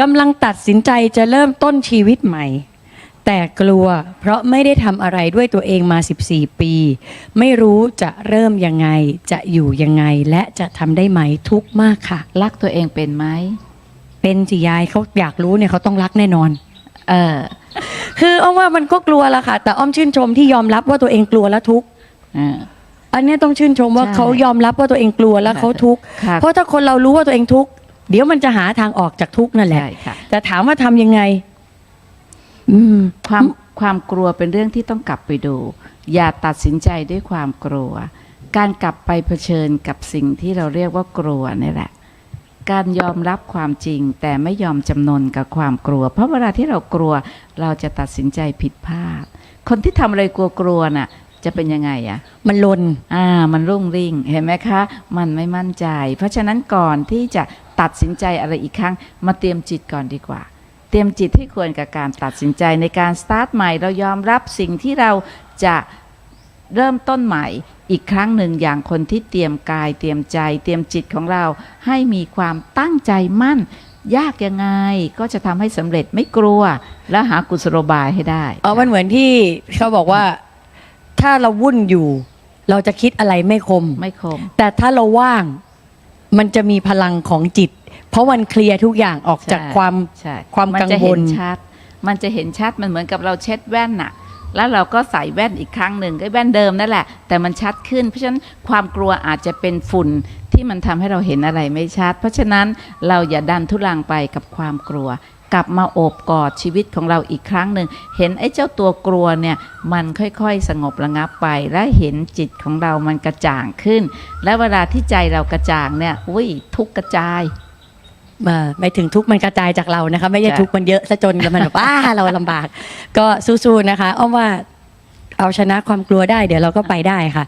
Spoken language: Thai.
กำลังตัดสินใจจะเริ่มต้นชีวิตใหม่ แต่กลัวเพราะไม่ได้ทำอะไรด้วยตัวเองมา 14 ปี ไม่รู้จะเริ่มยังไง จะอยู่ยังไง และจะทำได้ไหมทุกข์มากค่ะ รักตัวเองเป็นไหม เป็นสิยายเขาอยากรู้เนี่ยเขาต้องรักแน่นอน เออ คืออ้อมว่ามันก็กลัวละค่ะ แต่อ้อมชื่นชมที่ยอมรับว่าตัวเองกลัวและทุกข์เอออันเนี้ยต้องชื่นชมว่าใช่เขายอมรับว่าตัวเองกลัวและเขาทุกข์ครับเพราะถ้าคนเรารู้ว่าตัวเองทุกข์ เดี๋ยวมันจะหาทางออกจากทุกข์นั่นแหละ ใช่ค่ะ แต่ถามว่าทำยังไง อืม ความความกลัวเป็นเรื่องที่ต้องกลับไปดู อย่าตัดสินใจด้วยความกลัว การกลับไปเผชิญกับสิ่งที่เราเรียกว่ากลัวนี่แหละ การยอมรับความจริง แต่ไม่ยอมจำนนกับความกลัว เพราะเวลาที่เรากลัวเราจะตัดสินใจผิดพลาด คนที่ทำอะไรกลัวๆน่ะ จะเป็นยังไงอะ มันลน อ่ามันรุ่งริ่งเห็นไหมคะ มันไม่มั่นใจ เพราะฉะนั้นก่อนที่จะ ตัดสินใจอะไรอีกครั้ง มาเตรียมจิตก่อนดีกว่า เตรียมจิตให้ควรกับการตัดสินใจในการสตาร์ทใหม่ เรายอมรับสิ่งที่เราจะเริ่มต้นใหม่อีกครั้งหนึ่งอย่างคนที่เตรียมกายเตรียมใจ เตรียมจิตของเราให้มีความตั้งใจมั่น ยากยังไงก็จะทำให้สำเร็จไม่กลัว แล้วหากุศโลบายให้ได้อ๋อมันเหมือนที่เขาบอกว่าถ้าเราวุ่นอยู่ เราจะคิดอะไรไม่คม ไม่คม แต่ถ้าเราว่าง มันจะมีพลังของจิต เพราะมันเคลียร์ทุกอย่างออกจากใช่ความใช่ความนกังจะวเห็ลนชัด มันจะเห็นชัดมันเหมือนกับเราเช็ดแว่นน่ะ แล้วเราก็ใส่แว่นอีกครั้งหนึ่งก็แว่นเดิมนั่นแหละ แต่มันชัดขึ้น เพราะฉะนั้นความกลัวอาจจะเป็นฝุ่น ที่มันทำให้เราเห็นอะไรไม่ชัด เพราะฉะนั้นเราอย่าดันทุลังไปกับความกลัว กลับมาโอบกอดชีวิตของเราอีกครั้งหนึ่งเห็นไอ้เจ้าตัวกลัวเนี่ยมันค่อยๆสงบระงับไป และเห็นจิตของเรามันกระจ่างขึ้น และเวลาที่ใจเรากระจ่างเนี่ยอุ้ยทุกข์กระจายมาไม่ถึงทุกข์มันกระจายจากเรานะคะ ไม่ใช่ใช่ทุกข์มันเยอะซะจนมันแบบว่าเราลำบาก ก็สู้ๆนะคะอ้อมว่าเอาชนะความกลัวได้เดี๋ยวเราก็ไปได้ค่ะ